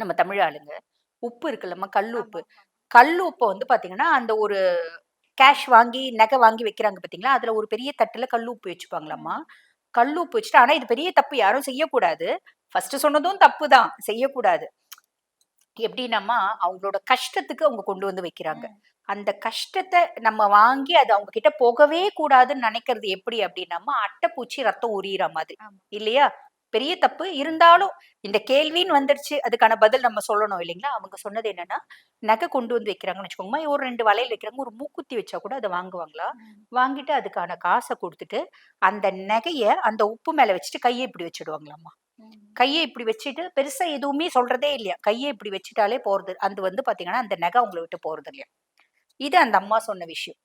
நம்ம தமிழ் ஆளுங்க உப்பு இருக்குல்லம்மா கல் உப்பு. கல் உப்பை வந்து பாத்தீங்கன்னா அந்த ஒரு கேஷ் வாங்கி நகை வாங்கி வைக்கிறாங்க பாத்தீங்களா? அதுல ஒரு பெரிய தட்டுல கல் உப்பு வச்சுப்பாங்களாம்மா. கல் உப்பு வச்சுட்டு ஆனா இது பெரிய தப்பு யாரும் செய்யக்கூடாது. ஃபர்ஸ்ட் சொன்னதும் தப்பு தான். செய்யக்கூடாது. எப்படின்னாம்மா அவங்களோட கஷ்டத்துக்கு அவங்க கொண்டு வந்து வைக்கிறாங்க. அந்த கஷ்டத்தை நம்ம வாங்கி அது அவங்க கிட்ட போகவே கூடாதுன்னு நினைக்கிறது எப்படி அப்படின்னாமா அட்டைப்பூச்சி ரத்தம் உரியிற மாதிரி. இல்லையா? பெரிய தப்பு. இருந்தாலும் இந்த கேள்வின்னு வந்துருச்சு அதுக்கான பதில் நம்ம சொல்லணும் இல்லைங்களா? அவங்க சொன்னது என்னன்னா நகை கொண்டு வந்து வைக்கிறாங்கன்னு வச்சுக்கோங்கம்மா ஒரு ரெண்டு வளையல் வைக்கிறாங்க. ஒரு மூக்குத்தி வச்சா கூட அதை வாங்குவாங்களா? வாங்கிட்டு அதுக்கான காசை கொடுத்துட்டு அந்த நகைய அந்த உப்பு மேல வச்சுட்டு கையை இப்படி வச்சிடுவாங்களாம்மா கையை இப்படி வச்சுட்டு பெருசா எதுவுமே சொல்றதே இல்லையா? கையை இப்படி வச்சுட்டாலே போறது. அது வந்து பாத்தீங்கன்னா அந்த நகை அவங்கள விட்டு போறது இல்லையா? இது அந்த அம்மா சொன்ன விஷயம்.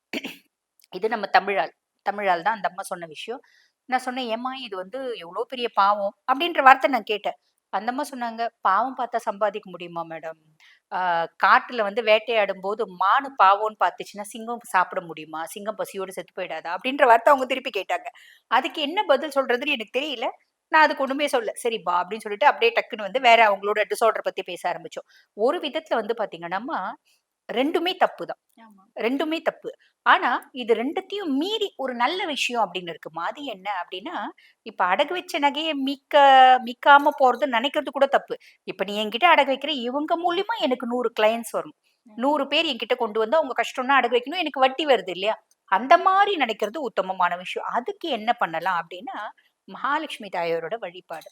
இது நம்ம தமிழால். தமிழால் தான் அந்த அம்மா சொன்ன விஷயம். நான் சொன்னேன் ஏம்மா இது வந்து எவ்வளோ பெரிய பாவம்? அப்படின்ற வார்த்தை நான் கேட்டேன். அந்த அம்மா சொன்னாங்க பாவம் பார்த்தா சம்பாதிக்க முடியுமா மேடம்? காட்டுல வந்து வேட்டையாடும் போது மானு பாவம்னு பார்த்துச்சுன்னா சிங்கம் சாப்பிட முடியுமா? சிங்கம் பசியோடு செத்து போயிடாதா? அப்படின்ற வார்த்தை அவங்க திருப்பி கேட்டாங்க. அதுக்கு என்ன பதில் சொல்றதுன்னு எனக்கு தெரியல. நான் அதுக்கு ஒண்ணுமே சொல்ல சரிப்பா அப்படின்னு சொல்லிட்டு அப்படியே டக்குன்னு வந்து வேற அவங்களோட டிசார்டர் பத்தி பேச ஆரம்பிச்சோம். ஒரு விதத்துல வந்து பாத்தீங்கன்னா ரெண்டுமே தப்பு தான். ரெண்டுமே தப்பு. ஆனா இது ரெண்டுத்தையும் மீறி ஒரு நல்ல விஷயம் அப்படின்னு இருக்குமா? அது என்ன அப்படின்னா இப்ப அடகு வச்ச நகையை மீக்க மீக்காம போறது நினைக்கிறது கூட தப்பு. இப்ப நீ என்கிட்ட அடகு வைக்கிற இவங்க மூலியமா எனக்கு நூறு கிளையன்ஸ் வரும். நூறு பேர் என்கிட்ட கொண்டு வந்து அவங்க கஷ்டம்னா அடகு வைக்கணும் எனக்கு வட்டி வருது இல்லையா? அந்த மாதிரி நினைக்கிறது உத்தமமான விஷயம். அதுக்கு என்ன பண்ணலாம் அப்படின்னா மகாலட்சுமி தாயாரோட வழிபாடு.